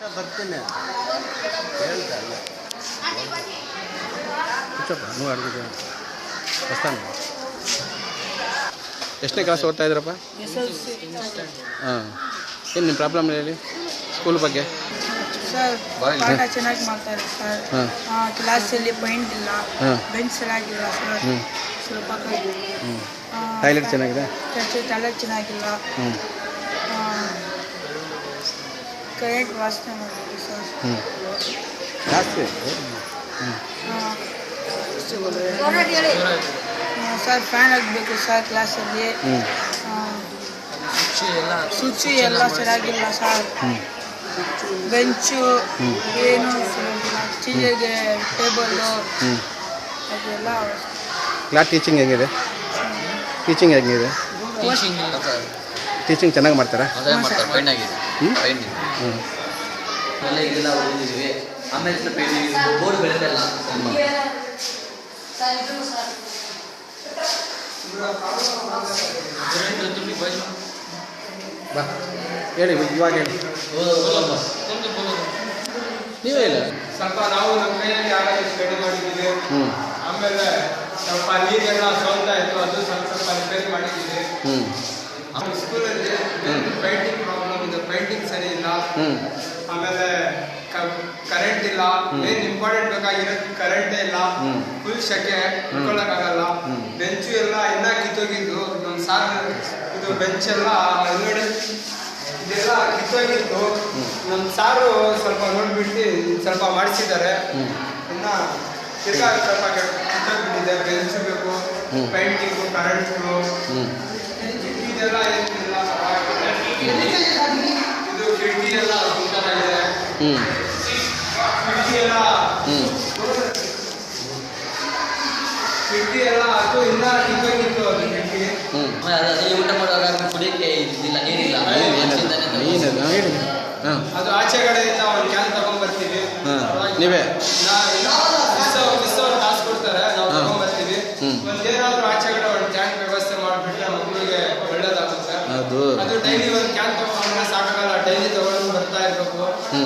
ಬರ್ತೀನಿ ಎಷ್ಟನೇ ಕ್ಲಾಸ್ ಓದ್ತಾ ಇದ್ರಪ್ಪ ಹಾಂ. ಏನು ನಿಮ್ಮ ಪ್ರಾಬ್ಲಮ್ ಹೇಳಿ? ಸ್ಕೂಲ್ ಬಗ್ಗೆ? ಸರ್. ಪಾಠ ಚೆನ್ನಾಗಿ ಮಾಡ್ತಾರೆ ಸರ್. ಕ್ಲಾಸಲ್ಲಿ ಪೈಂಟ್ ಇಲ್ಲ. ಬೆಂಚ್ ಚೆನ್ನಾಗಿಲ್ಲ ಸರ್ ಹ್ಞೂ ಸ್ವಲ್ಪ ಹ್ಞೂ ಟಾಯ್ಲೆಟ್ ಚೆನ್ನಾಗಿದೆ? ಟಾಯ್ಲೆಟ್ ಚೆನ್ನಾಗಿಲ್ಲ. ಕರೆಂಟ್ ವಾಸನೆ ಮಾಡ್ತೀವಿ ಸರ್ ಹ್ಞೂ ಜಾಸ್ತಿ? ಸರ್ ಫ್ಯಾನ್ ಆಗಬೇಕು ಸರ್ ಕ್ಲಾಸಲ್ಲಿ ಹ್ಞೂ ಸ್ವಿಚ್ ಎಲ್ಲ ಸರಿಯಾಗಿಲ್ಲ ಸರ್ ಹ್ಞೂ ಬೆಂಚು ಏನು ಚೀಲಿಗೆ ಟೇಬಲ್ಲು ಅದೆಲ್ಲ ಕ್ಲಾಸ್ ಟೀಚಿಂಗ್ ಹೆಂಗಿದೆ? ಟೀಚಿಂಗ್ ಹೆಂಗಿದೆ? ಟೀಚಿಂಗ್ ಚೆನ್ನಾಗಿ ಮಾಡ್ತಾರಾ? ಹ್ಞೂ ಎಲ್ಲ ಇದೆಲ್ಲ ಓದಿದ್ವಿ. ಆಮೇಲೆ ಪೇಂಟಿಂಗ್ ಬೋರ್ಡ್ ಬೆಳೆದಲ್ಲ ಬಾ. ಹೇಳಿ ಇವಾಗ ಹೇಳಿ. ನೀವೇ ಇಲ್ಲ ಸ್ವಲ್ಪ ನಾವು ನಮ್ಮ ಕೈಯಲ್ಲಿ ಆಗೋದು ರೆಡಿ ಮಾಡಿದ್ದೀವಿ. ಹ್ಞೂ ಆಮೇಲೆ ಸ್ವಲ್ಪ ನೀರೆಲ್ಲ ಸೋಲ್ತಾ ಇತ್ತು ಅದು ಸ್ವಲ್ಪ ಸ್ವಲ್ಪ ರಿಪೇರಿ ಮಾಡಿದ್ದೀವಿ ಸ್ಕೂಲಲ್ಲಿ ಪೇಂಟಿಂಗ್ ಆಮೇಲೆ ಕರೆಂಟ್ ಇಲ್ಲ. ಮೇನ್ ಇಂಪಾರ್ಟೆಂಟ್ ಬೇಕಾಗಿರೋದು ಕರೆಂಟ್ ಇಲ್ಲ. ಫುಲ್ ಶೆಕೆ ಆಗಲ್ಲ. ಬೆಂಚು ಎಲ್ಲ ಇನ್ನ ಕಿತ್ತೋಗಿದ್ದು ನಮ್ಮ ಸಾರ್ ಇದು ಬೆಂಚ್ ಎಲ್ಲ ಇದೆಲ್ಲ ಕಿತ್ತೋಗಿದ್ದು ನಮ್ಮ ಸಾರು ಸ್ವಲ್ಪ ನೋಡ್ಬಿಟ್ಟು ಸ್ವಲ್ಪ ಮಾಡಿಸಿದ್ದಾರೆ. ಇನ್ನ ತಿರ್ಗಾ ಸ್ವಲ್ಪ ಕಿತ್ತೋಗ್ಬಿಟ್ಟಿದೆ. ಬೆಂಚು ಬೇಕು ಪೈಂಟಿಂಗು ಕರೆಂಟ್ಗಳು ಹ್ಞೂ ಇದೆಲ್ಲ ಏನಿಲ್ಲ ಇದು ಕಿಟಕಿ ಎಲ್ಲ ಸುಂದರಾಗಿದೆ ಹ್ಞೂ ಹ್ಞೂ ಹ್ಞೂ ಅದೇ ಊಟ ಮಾಡುವಾಗ ಕುಡಿಯಕ್ಕೆ ಇದಿಲ್ಲ ನೀರಿಲ್ಲ ಹಾಂ ಅದು ಆಚೆ ಕಡೆಯಿಂದ ಒಂದು ಕ್ಯಾನ್ ತಗೊಂಡ್ಬರ್ತೀವಿ ಹಾಂ ನೀವೇ ಕಾಸು ಕೊಡ್ತಾರೆ ನಾವು. ತಗೊಂಡ್ಬರ್ತೀವಿ. ಒಂದೇನಾದ್ರೂ ಆಚೆ ಕಡೆ ಒಂದು ಟ್ಯಾಂಕ್ ವ್ಯವಸ್ಥೆ ಮಾಡಿಬಿಟ್ರೆ ಮಕ್ಕಳಿಗೆ ಒಳ್ಳೇದಾಗುತ್ತೆ ಅದು ಡೈಲಿ ಒಂದು ಕ್ಯಾನ್ ತಗೊಂಡ್ರೆ ಸಾಕಾಗಲ್ಲ ಡೈಲಿ ತಗೊಂಡು ಬರ್ತಾ ಇರಬೇಕು ಹ್ಞೂ